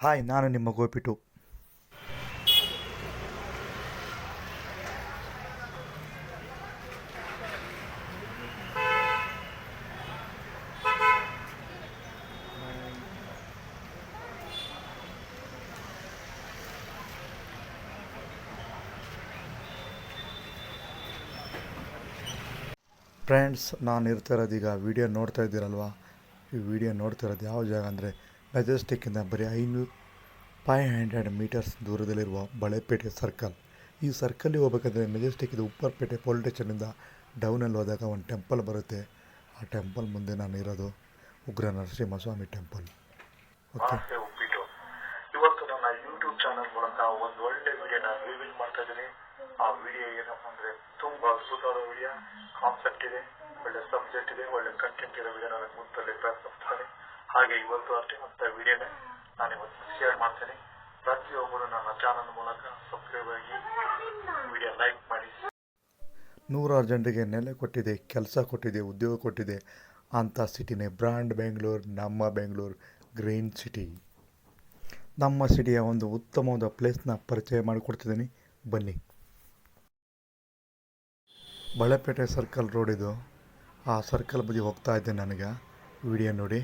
Hi, ನಾನು ನಿಮ್ಮ ಗೋಪಿಟು. Friends ನಾನು ಇರ್ತಿರೋದು ಈಗ ವಿಡಿಯೋ ನೋಡ್ತಾ ಇದ್ದೀರಲ್ವ? ಈ ವಿಡಿಯೋ ನೋಡ್ತಾ ಇರೋದು ಯಾವ ಜಾಗ ಅಂದರೆ ಮೆಜೆಸ್ಟಿಕ್ಕಿಂದ ಬರೀ ಐನೂರು ಫೈವ್ ಹಂಡ್ರೆಡ್ ಮೀಟರ್ಸ್ ದೂರದಲ್ಲಿರುವ ಬಳೆಪೇಟೆ ಸರ್ಕಲ್. ಈ ಸರ್ಕಲ್ಲಿಗೆ ಹೋಗ್ಬೇಕಂದ್ರೆ ಮೆಜೆಸ್ಟಿಕ್ಕಿಂದ ಉಪ್ಪರ್ಪೇಟೆ ಪೊಲೀಸ್ ಸ್ಟೇಷನಿಂದ ಡೌನಲ್ಲಿ ಹೋದಾಗ ಒಂದು ಟೆಂಪಲ್ ಬರುತ್ತೆ. ಆ ಟೆಂಪಲ್ ಮುಂದೆ ನಾನು ಇರೋದು ಉಗ್ರ ನರಸಿಂಹಸ್ವಾಮಿ ಟೆಂಪಲ್. ಓಕೆ? ಇವತ್ತು ನನ್ನ ಯೂಟ್ಯೂಬ್ ಚಾನಲ್ ಮೂಲಕ ಒಂದು ಒಳ್ಳೆ ವಿಡಿಯೋನ ರಿವೀಲ್ ಮಾಡ್ತಾ ಇದ್ದೀನಿ. ಆ ವಿಡಿಯೋ ಏನಪ್ಪ ಅಂದ್ರೆ ತುಂಬಾ ಅದ್ಭುತವಾದ ವಿಡಿಯೋ ಕಾನ್ಸೆಪ್ಟ್ ಇದೆ, ಒಳ್ಳೆ ಸಬ್ಜೆಕ್ಟ್ ಇದೆ, ಒಳ್ಳೆ ಕಂಟೆಂಟ್ ಇರೋ ವಿಡಿಯೋ ನನಗೆ ಮುಂದೆ ಪ್ರಯತ್ನಿಸ್ತಾನೆ ಹಾಗೆ ಇವತ್ತು ಅಷ್ಟೇ ಮತ್ತೆ ವಿಡಿಯೋನೇ ನಾನು ಇವತ್ತು ಶೇರ್ ಮಾಡ್ತೇನೆ. ಪ್ರತಿಯೊಬ್ಬರು ನನ್ನ ಚಾನಲ್ ಮೂಲಕ ಸಬ್ಸ್ಕ್ರೈಬ್ ಆಗಿ ವಿಡಿಯೋ ಲೈಕ್ ಮಾಡಿ. ನೂರಾರು ಜನರಿಗೆ ನೆಲೆ ಕೊಟ್ಟಿದೆ, ಕೆಲಸ ಕೊಟ್ಟಿದೆ, ಉದ್ಯೋಗ ಕೊಟ್ಟಿದೆ ಅಂಥ ಸಿಟಿನೇ ಬ್ರ್ಯಾಂಡ್ ಬೆಂಗಳೂರು, ನಮ್ಮ ಬೆಂಗಳೂರು ಗ್ರೀನ್ ಸಿಟಿ. ನಮ್ಮ ಸಿಟಿಯ ಒಂದು ಉತ್ತಮವಾದ ಪ್ಲೇಸ್ನ ಪರಿಚಯ ಮಾಡಿಕೊಡ್ತಿದ್ದೀನಿ. ಬನ್ನಿ. ಬಳೆಪೇಟೆ ಸರ್ಕಲ್ ರೋಡ್ ಇದು. ಆ ಸರ್ಕಲ್ ಬದಿ ಹೋಗ್ತಾ ಇದ್ದೆ ನನಗೆ. ವಿಡಿಯೋ ನೋಡಿ.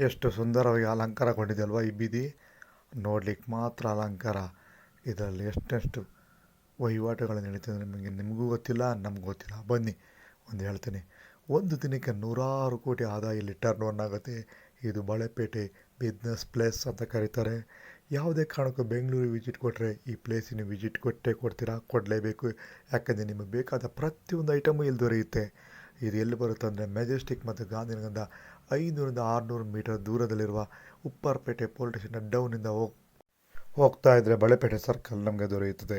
ಎಷ್ಟು ಸುಂದರವಾಗಿ ಅಲಂಕಾರಗೊಂಡಿದೆ ಅಲ್ವಾ ಈ ಬೀದಿ. ನೋಡ್ಲಿಕ್ಕೆ ಮಾತ್ರ ಅಲಂಕಾರ. ಇದರಲ್ಲಿ ಎಷ್ಟೆಷ್ಟು ವಹಿವಾಟುಗಳು ನಡೀತದೆ ನಿಮಗೆ, ನಿಮಗೂ ಗೊತ್ತಿಲ್ಲ, ನಮಗೂ ಗೊತ್ತಿಲ್ಲ. ಬನ್ನಿ. ಒಂದು ಹೇಳ್ತೀನಿ. ಒಂದು ದಿನಕ್ಕೆ ನೂರಾರು ಕೋಟಿ ಆದಾಯ ಇಲ್ಲಿ ಟರ್ನ್ ಓನ್ ಆಗುತ್ತೆ. ಇದು ಬಳೆಪೇಟೆ ಬಿಸ್ನೆಸ್ ಪ್ಲೇಸ್ ಅಂತ ಕರೀತಾರೆ. ಯಾವುದೇ ಕಾರಣಕ್ಕೂ ಬೆಂಗಳೂರಿಗೆ ವಿಸಿಟ್ ಕೊಟ್ಟರೆ ಈ ಪ್ಲೇಸಿನ ವಿಸಿಟ್ ಕೊಟ್ಟೇ ಕೊಡ್ತೀರಾ? ಕೊಡಲೇಬೇಕು. ಯಾಕಂದರೆ ನಿಮಗೆ ಬೇಕಾದ ಪ್ರತಿಯೊಂದು ಐಟಮು ಇಲ್ಲಿ ದೊರೆಯುತ್ತೆ. ಇದು ಎಲ್ಲಿ ಬರುತ್ತೆ ಅಂದರೆ ಮೆಜೆಸ್ಟಿಕ್ ಮತ್ತು ಗಾಂಧಿನಗರದ ಐನೂರಿಂದ ಆರುನೂರು ಮೀಟರ್ ದೂರದಲ್ಲಿರುವ ಉಪ್ಪರ್ಪೇಟೆ ಪೊಲೀಸ್ ಸ್ಟೇಷನ್ ಡೌನಿಂದ ಹೋಗ್, ಹೋಗ್ತಾ ಇದ್ದರೆ ಬಳೆಪೇಟೆ ಸರ್ಕಲ್ ನಮಗೆ ದೊರೆಯುತ್ತದೆ.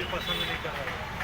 ಇದು ಒಂದು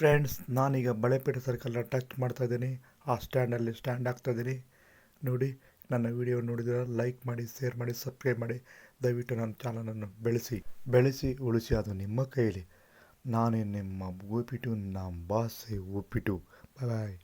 ಫ್ರೆಂಡ್ಸ್ ನಾನೀಗ ಬಳೆಪೇಟೆ ಸರ್ಕಲ್ನ ಟಚ್ ಮಾಡ್ತಾ ಇದ್ದೀನಿ. ಆ ಸ್ಟ್ಯಾಂಡಲ್ಲಿ ಸ್ಟ್ಯಾಂಡ್ ಆಗ್ತಾ ಇದ್ದೀನಿ. ನೋಡಿ, ನನ್ನ ವಿಡಿಯೋ ನೋಡಿದ್ರೆ ಲೈಕ್ ಮಾಡಿ ಶೇರ್ ಮಾಡಿ ಸಬ್ಸ್ಕ್ರೈಬ್ ಮಾಡಿ. ದಯವಿಟ್ಟು ನನ್ನ ಚಾನಲನ್ನು ಬೆಳೆಸಿ. ಬೆಳೆಸಿ, ಉಳಿಸಿ ಅದು ನಿಮ್ಮ ಕೈಯಲ್ಲಿ. ನಾನೇ ನಿಮ್ಮ ಉಪ್ಪಿಟ್ಟು ನಮ್ಮ ಬಾಸೆ ಬಾಯ್ ಬಾಯ್